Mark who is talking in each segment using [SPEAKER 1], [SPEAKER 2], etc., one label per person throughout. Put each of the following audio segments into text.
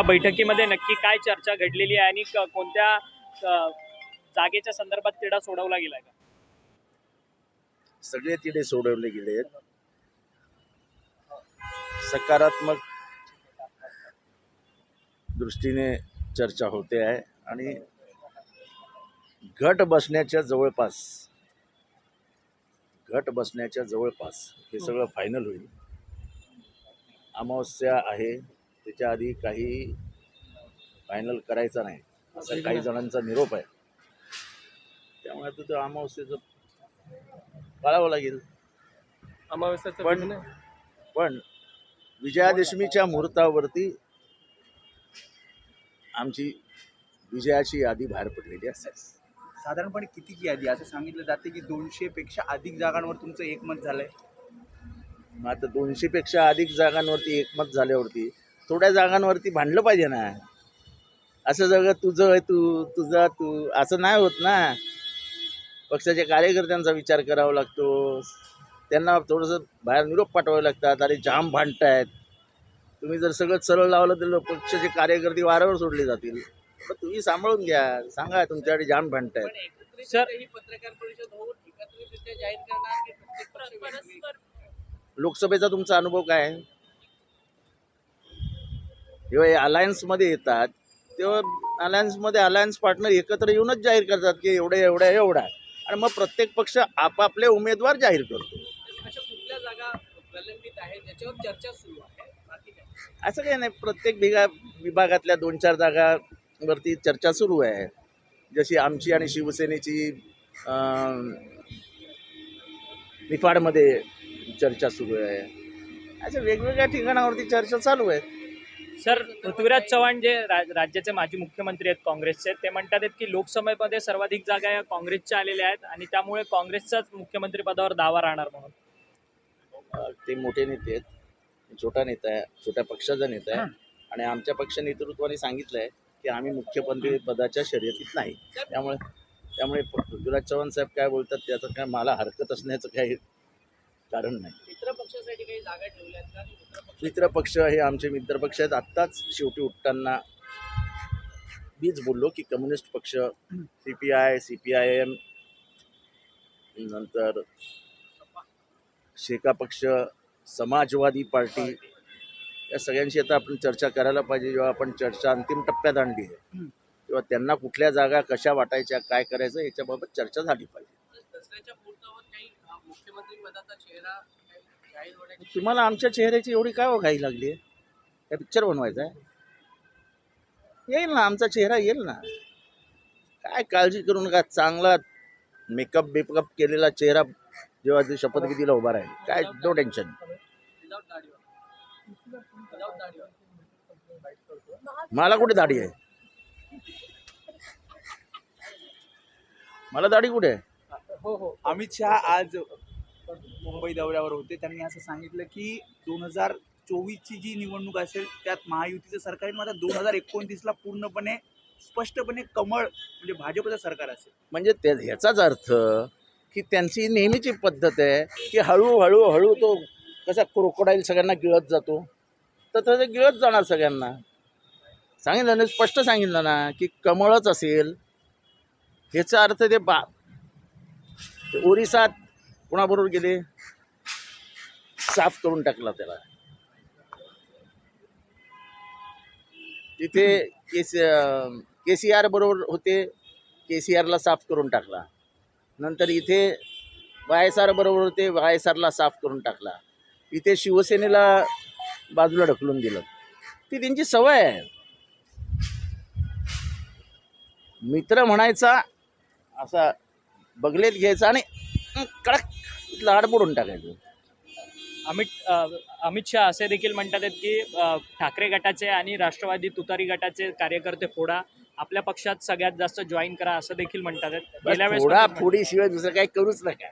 [SPEAKER 1] या बैठकीमध्ये नक्की काय चर्चा घडलेली आहे आणि कोणत्या जागेच्या संदर्भात तिढा सोडवला गेलाय का?
[SPEAKER 2] सगळे तिढे सोडवले गेले आहेत. सकारात्मक दृष्टीने चर्चा होते आहे आणि घट बसण्याच्या जवळपास घट बसण्याच्या जवळपास हे सगळं फायनल होईल. अमावस्या आहे. त्याच्या आधी काही फायनल करायचं नाही. असा काही जणांचा निरोप आहे. त्यामुळे आता तो अमावस्येचं पाळावं लागेल.
[SPEAKER 1] अमावस्याचं
[SPEAKER 2] पण पण विजयादशमीच्या मुहूर्तावरती आमची विजयाची यादी बाहेर पडलेली असते
[SPEAKER 3] साधारणपणे कितीची यादी? असं सांगितलं जाते की दोनशे पेक्षा अधिक जागांवर तुमचं एकमत झालंय.
[SPEAKER 2] मग आता दोनशेपेक्षा अधिक जागांवरती एकमत झाल्यावरती थोड्या जागांवरती भांडलं पाहिजे ना. असं सगळं तुझं आहे तू तुझा तू असं नाही होत ना. पक्षाच्या कार्यकर्त्यांचा विचार करावा लागतो. त्यांना थोडंसं बाहेर निरोप पाठवावे लागतात. अरे जाम भांडतायत. तुम्ही जर सगळं सरळ लावलं तर पक्षाचे कार्यकर्ते वाऱ्यावर सोडले जातील. तर तुम्ही सांभाळून घ्या. सांगा तुमच्याकडे जाम भांडतायत.
[SPEAKER 1] सर
[SPEAKER 4] पत्रकार परिषद होऊन जाहीर करणार?
[SPEAKER 2] लोकसभेचा तुमचा अनुभव काय आहे? जेव्हा हे अलायन्समध्ये येतात तेव्हा अलायन्समध्ये अलायन्स पार्टनर एकत्र येऊनच जाहीर करतात की एवढे एवढा एवढा. आणि मग प्रत्येक पक्ष आपापले उमेदवार जाहीर करतो.
[SPEAKER 4] अशा कुठल्या जागा प्रलंबित आहेत ज्याच्यावर चर्चा सुरू आहे? बाकी काय?
[SPEAKER 2] असं काही नाही. प्रत्येक विगा विभागातल्या दोन चार जागावरती चर्चा सुरू आहे. जशी आमची आणि शिवसेनेची निफाडमध्ये चर्चा सुरू आहे. अशा वेगवेगळ्या ठिकाणावरती चर्चा चालू आहे.
[SPEAKER 1] सर पृथ्वीराज चव्हाण जे रा- राज्याचे माजी मुख्यमंत्री आहेत काँग्रेसचे ते म्हणतात आहेत की लोकसभेमध्ये सर्वाधिक जागा या काँग्रेसच्या आलेल्या आहेत आणि त्यामुळे काँग्रेसचाच मुख्यमंत्री पदावर दावा राहणार म्हणून.
[SPEAKER 2] ते मोठे नेते आहेत. छोटा नेता आहे छोट्या पक्षाचा नेता आहे. आणि आमच्या पक्ष नेतृत्वाने सांगितलं आहे की आम्ही मुख्यमंत्री पदाच्या शर्यतीत नाही. त्यामुळे त्यामुळे पृथ्वीराज चव्हाण साहेब काय बोलतात त्याचं काय मला हरकत असण्याचं काही कारण नाही.
[SPEAKER 4] मित्र काही जागा पक्ष
[SPEAKER 2] हे आमचे मित्र पक्ष आहेत. आत्ताच शेवटी उठताना बीच बोललो की कम्युनिस्ट पक्ष C P I C P I M नंतर शेका पक्ष समाजवादी पार्टी या सगळ्यांशी आता आपण चर्चा करायला पाहिजे. जेव्हा आपण चर्चा अंतिम टप्प्यात आणली आहे तेव्हा त्यांना कुठल्या जागा कशा वाटायच्या काय करायचं याच्याबाबत चर्चा झाली पाहिजे.
[SPEAKER 4] मुख्यमंत्री पदाचा चेहरा काही जाहीर होण्याची
[SPEAKER 2] तुम्हाला आमच्या चेहऱ्याची एवढी काय घाई लागली आहे? पिक्चर बनवायचा आहे? येईल ना आमचा चेहरा येईल ना. काय काळजी करू नका चांगला मेकअप बेकअप केलेला चेहरा जेव्हा ते शपथविधीला उभा राहील. काय नो टेन्शन मला कुठे दाढी आहे? मला दाढी कुठे आहे?
[SPEAKER 3] हो हो. अमित शहा आज मुंबई दौऱ्यावर होते. त्यांनी असं सांगितलं की दोन हजार चोवीसची जी निवडणूक असेल त्यात महायुतीचं सरकार आहे मात्र दोन हजार एकोणतीसला पूर्णपणे स्पष्टपणे कमळ म्हणजे भाजपचं सरकार असेल.
[SPEAKER 2] म्हणजे त्या ह्याचाच अर्थ की त्यांची नेहमीची पद्धत आहे की हळूहळू हळू तो कसा क्रोकोडाईल सगळ्यांना गिळत जातो. तर तसं गिळत जाणार सगळ्यांना. सांगितलं ना स्पष्ट सांगितलं ना की कमळच असेल. ह्याचा अर्थ ते बा ओरिसात कोणाबरोबर गेले? साफ करून टाकला त्याला. तिथे केस के सी आर बरोबर होते के सी आरला साफ करून टाकला. नंतर इथे वाय एस आर बरोबर होते वाय एस आरला साफ करून टाकला. इथे शिवसेनेला बाजूला ढकलून दिलं. ती त्यांची सवय आहे. मित्र म्हणायचा असा बगलेत घ्यायचा आणि कडक इथलं आडबोडून टाकायचं.
[SPEAKER 1] अमित अ, अमित शहा असे देखील म्हणतात आहेत की अ, ठाकरे गटाचे आणि राष्ट्रवादी तुतारी गटाचे कार्यकर्ते फोडा आपल्या पक्षात सगळ्यात जास्त जॉईन करा असं देखील म्हणतात आहेत.
[SPEAKER 2] बस
[SPEAKER 1] गेल्या वेळेस
[SPEAKER 2] फोडा
[SPEAKER 1] पण-
[SPEAKER 2] फोडीशिवाय दुसरं काही करूच नका.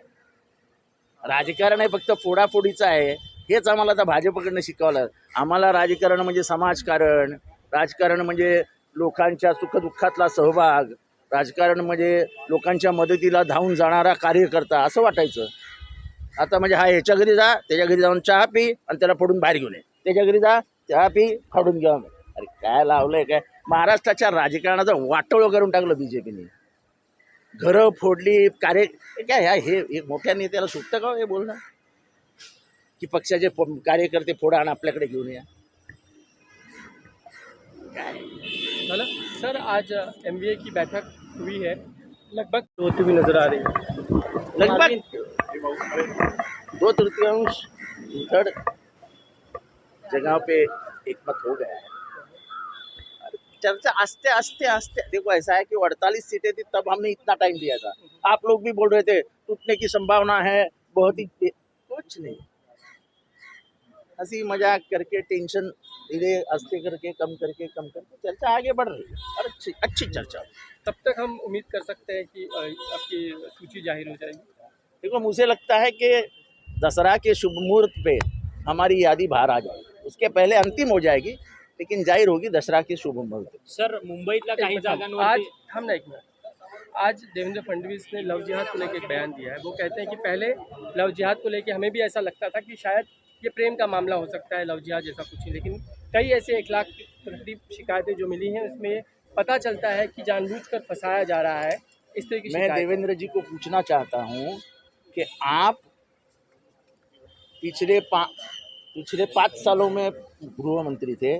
[SPEAKER 2] राजकारण आहे फक्त फोडाफोडीचं आहे. हेच आम्हाला आता भाजपकडनं शिकवलं. आम्हाला राजकारण म्हणजे समाजकारण राजकारण म्हणजे लोकांच्या सुखदुःखातला सहभाग राजकारण म्हणजे लोकांच्या मदतीला धावून जाणारा कार्यकर्ता असं वाटायचं. आता म्हणजे हा ह्याच्या घरी जा त्याच्या घरी जाऊन चहा पी आणि त्याला फोडून बाहेर घेऊन ये. त्याच्या घरी जा चहा पी फाडून घ्या अरे काय लावलंय काय? महाराष्ट्राच्या राजकारणाचं वाटोळं करून टाकलं बी जे पीने घरं फोडली कार्य हे काय ह्या हे हे मोठ्या नेत्याला सुटतं का हो हे बोलणं? की पक्षाचे कार्यकर्ते फोडा आणि आपल्याकडे घेऊन या.
[SPEAKER 5] हेलो सर आज एम की बैठक हुई है. लगभग होती हुई नज़र आ रही है.
[SPEAKER 2] लगभग दो तृतीयांश थर्ड जगह पे एकमत हो गया है। चर्चा आस्ते आस्ते आस्ते। देखो, ऐसा है कि अड़तालीस सीटें थी, तब हमने इतना टाइम दिया था। आप लोग भी बोल रहे थे, टूटने की संभावना है, बहुत ही कुछ नहीं। हँसी मज़ाक करके टेंशन धीरे, आस्ते करके, कम करके कम करके, चर्चा आगे बढ़ रही है। और अच्छी अच्छी चर्चा।
[SPEAKER 5] तब तक हम उम्मीद कर सकते हैं कि आपकी सूची ज़ाहिर हो जाएगी।
[SPEAKER 2] देखो मुझे लगता है कि दसरा के शुभ मुहूर्त पे हमारी यादी बाहर आ जाएगी। उसके पहले अंतिम हो जाएगी लेकिन ज़ाहिर होगी दसरा के शुभ मुहूर्त
[SPEAKER 1] सर मुंबईतल्या काही
[SPEAKER 5] आज हम ना एक मिनट आज देवेंद्र फडणवीस ने लव जिहाद को लेकर एक बयान दिया है। वो कहते हैं कि पहले लव जिहाद को लेकर हमें भी ऐसा लगता था कि शायद ये प्रेम का मामला हो सकता है लव जिहाद जैसा कुछ नहीं लेकिन कई ऐसे एक लाख करीब शिकायतें जो मिली हैं उसमें पता चलता है कि जानबूझकर फंसाया जा रहा है इस तरह की
[SPEAKER 2] मैं देवेंद्र जी को पूछना चाहता हूँ कि आप पिछले पा पिछले पाँच सालों में गृह मंत्री थे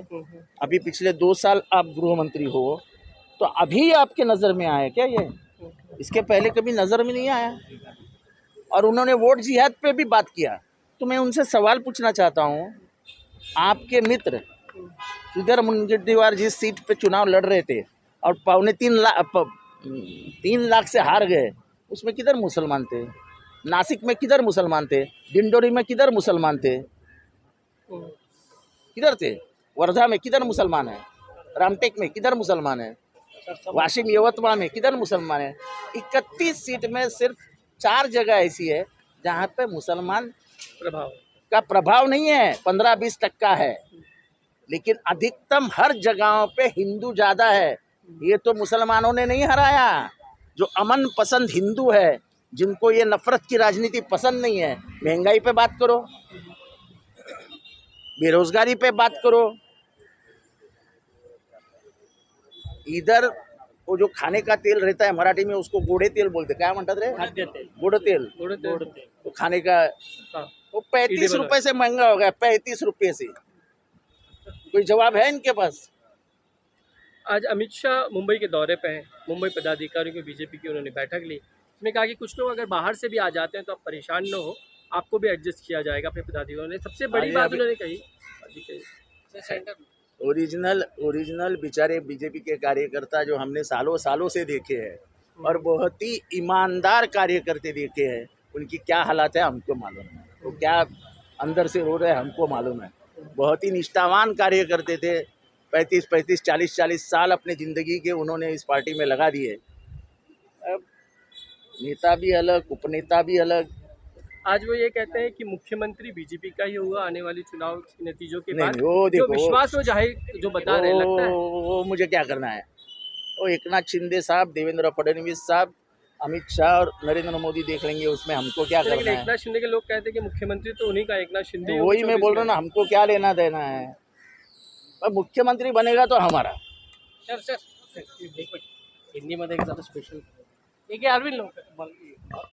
[SPEAKER 2] अभी पिछले दो साल आप गृह मंत्री हो तो अभी आपके नज़र में आया क्या ये? इसके पहले कभी नज़र में नहीं आया? और उन्होंने वोट जिहाद पे भी बात किया। तो मैं उनसे सवाल पूछना चाहता हूँ आपके मित्र सुधर मुनगट्टीवार जिस सीट पे चुनाव लड़ रहे थे और पौने तीन लाख तीन लाख से हार गए उसमें किधर मुसलमान थे? नासिक में किधर मुसलमान थे? डिंडोरी में किधर मुसलमान थे? किधर थे? वर्धा में किधर मुसलमान है? रामटेक में किधर मुसलमान है? वाशिम यवतमाळ में किधर मुसलमान है? इकतीस सीट में सिर्फ़ चार जगह ऐसी है जहाँ पे मुसलमान
[SPEAKER 5] प्रभाव
[SPEAKER 2] का प्रभाव नहीं है पंद्रह बीस टक्का है। लेकिन अधिकतम हर जगहों पे हिंदू ज़्यादा है। ये तो मुसलमानों ने नहीं हराया जो अमन पसंद हिंदू है। जिनको ये नफरत की राजनीति पसंद नहीं है महँगाई पे बात करो बेरोजगारी पे बात करो। इधर वो जो खाने का तेल रहता है मराठी में उसको गोड़े तेल बोलते क्या म्हणतात रे?
[SPEAKER 1] खाद्यतेल
[SPEAKER 2] गोड़ तेल।
[SPEAKER 5] गोड़ तेल।
[SPEAKER 1] गोड तेल।
[SPEAKER 2] वो खाने का
[SPEAKER 5] हाँ।
[SPEAKER 2] वो पैंतीस रुपए से महँगा हो गया पैंतीस रुपए से। कोई जवाब है इनके पास?
[SPEAKER 5] आज अमित शाह मुंबई के दौरे पे हैं। मुंबई पदाधिकारियों की बीजेपी की उन्होंने बैठक ली। उसमें कहा कि कुछ लोग अगर बाहर से भी आ जाते हैं तो आप परेशान न हो आपको भी एडजस्ट किया जाएगा अपने पदाधिकारियों ने सबसे बड़ी बात उन्होंने कही।
[SPEAKER 2] ओरिजिनल ओरिजिनल बेचारे बीजेपी के कार्यकर्ता जो हमने सालों सालों से देखे हैं और बहुत ही ईमानदार कार्यकर्ते देखे हैं उनकी क्या हालात है हमको मालूम है। वो क्या अंदर से रो रहे हैं हमको मालूम है। बहुत ही निष्ठावान कार्यकर्ते थे। पैंतीस पैंतीस चालीस चालीस साल अपने ज़िंदगी के उन्होंने इस पार्टी में लगा दिए। अब नेता भी अलग उपनेता भी अलग।
[SPEAKER 5] आज वो ये कहते हैं कि मुख्यमंत्री बीजेपी का ही होगा आने वाले चुनाव के नतीजों के बाद।
[SPEAKER 2] वो
[SPEAKER 5] जो विश्वास वो ज़ाहिर जो बता रहे लगता है?
[SPEAKER 2] वो, मुझे क्या करना है? वो एक नाथ शिंदे साहब देवेंद्र फडणवीस साहब अमित शाह और नरेंद्र मोदी देख लेंगे उसमें हमको क्या करना है?
[SPEAKER 5] एकनाथ शिंदे के लोग कहते हैं कि मुख्यमंत्री तो उन्हीं का एकनाथ शिंदे ही
[SPEAKER 2] तो वही मैं बोल रहा हूँ ना हमको क्या लेना देना है? और मुख्यमंत्री बनेगा तो हमारा।
[SPEAKER 4] सर सर एक मिनिट हिंदीमध्ये एक जरा स्पेशल एक आहे अरविंद लोक